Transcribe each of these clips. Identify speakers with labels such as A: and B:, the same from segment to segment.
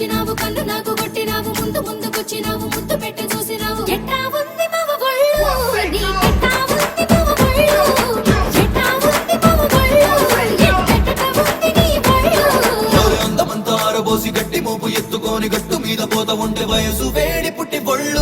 A: వచ్చినావు కన్ను నాకు కొట్టినావు ముందు ముందుకొచ్చినావు ముద్దు పెట్టి చూసినావు. ఎత్తుకోని గట్టు మీద పోత ఉండే వయసు వేడి పుట్టి బొళ్ళు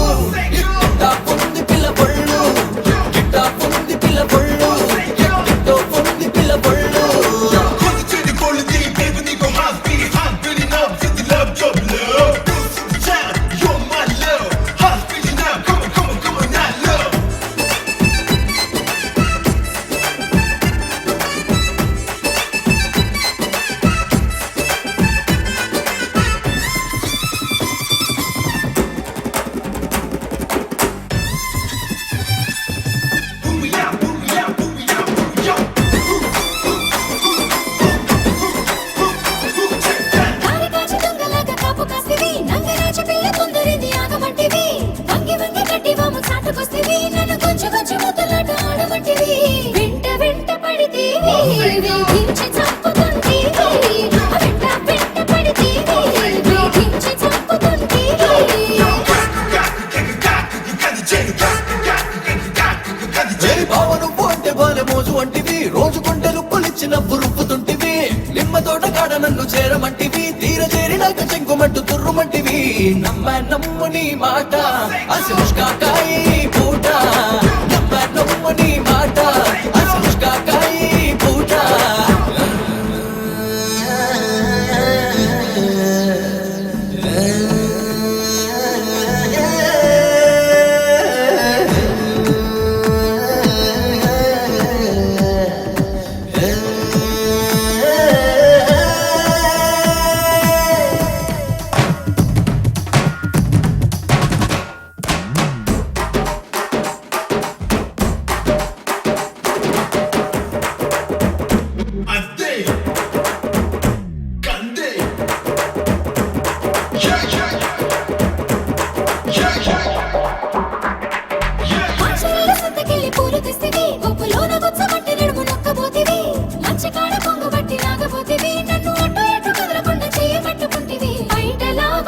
A: రోజు కొంటలు కొలిచి నవ్వు రుప్పుతుంటివి నిమ్మ తోట కాడ నన్ను చేరమంటివి. తీర చేరినాక చెంకుమంటు తుర్రుమంటివి. నమ్మ నమ్ము నీ మాట.
B: అసలు కాకాయి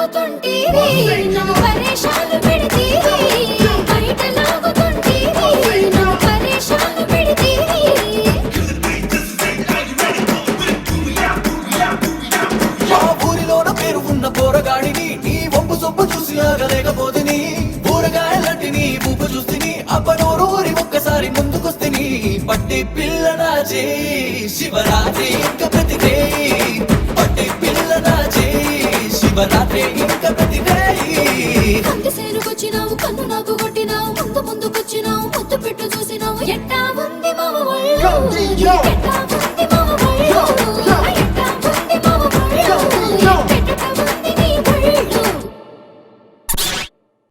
B: లాగుతుంటేవి నన్ను పరేషాలు పెడితేవి బయట లాగుతుంటేవి నన్ను పరేషాలు పెడితేవి.
A: మా ఊరిలోన పేరు ఉన్న పోరగాడిని నీ వంపు సొంపు చూసి నీ ఊపు చూస్తిని అప్పనోరు శివరాజే ఇంకా
C: ప్రతిదే Come
B: to